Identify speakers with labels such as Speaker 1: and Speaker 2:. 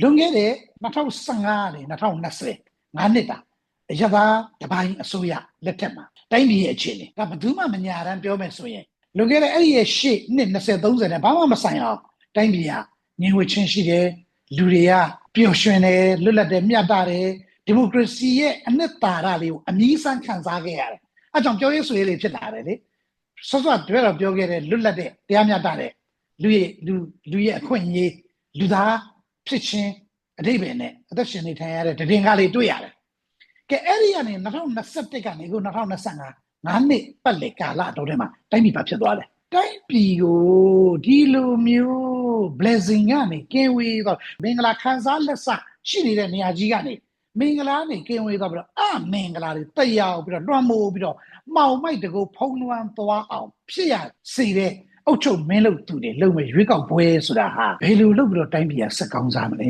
Speaker 1: လွန်ခဲ့တဲ့2015နဲ့2020ငါးနှစ်တာရပါတပိုင်းအစိုးရလက်ထက်မှာတိုင်းပြည်ရဲ့အခြေအနေဒါဘယ်သူမှမညာတမ်းပြောမယ်ဆိုရင်လွန်ခဲ့တဲ့အဲ့ဒီရဲ့ရှေ့နှစ်20 30နဲ့ဘာမှမဆိုင်အောင်တိုင်းပြည်ကငြင်းဝချင်းရှိတယ်လူတွေကပျော်ရွှင်တယ်လွတ်လပ်တယ်မျှတတယ်ဒီမိုကရေစီရဲ့အနှစ်သာရလေးကိုအမြင့်ဆန်းခံစားခဲ့ရတယ်အဲကြောင့်ပြောရေးဆိုရေးလေးဖြစ်လာတယ်လေဆော့ဆော့တွဲတော့ပြောခဲ့တယ်လွတ်လပ်တဲ့တရားမျှတတဲ့လူရဲ့လူလူရဲ့အခွင့်အရေးလူသား ဖြစ်ချင်းအတိတ်ပဲနဲ့အသက်ရှင်နေထိုင်ရတဲ့တည်ငါလေးတွေ့ရတယ်ကဲအဲ့ဒီကနေ2021ကနေအခု2025ငါးနှစ်ပတ်လေကာလတော်ထဲမှာတိုင်းပြည်ပါဖြစ်သွားတယ်တိုင်းပြည်ကိုဒီလိုမျိုး blessing ကနေကင်းဝေးတော့မင်္ဂလာခံစားလက်ဆရှိနေတဲ့နေရာကြီးကနေမင်္ဂလာနေကင်းဝေးတော့ပြီးတော့အမင်္ဂလာတွေတက်ရောက်ပြီးတော့လွှမ်းမိုးပြီးတော့မှောင်မိုက်တကူဖုံးလွှမ်းသွားအောင်ဖြစ်ရစေတဲ့ အုတ်ချုပ်မင်းလုပ်သူတွေလုံမဲ့ရွေးကောက်ပွဲဆိုတာဟာဘယ်လိုလုပ်ပြီးတော့တိုင်းပြည်ကစက်ကောင်းစားမလဲ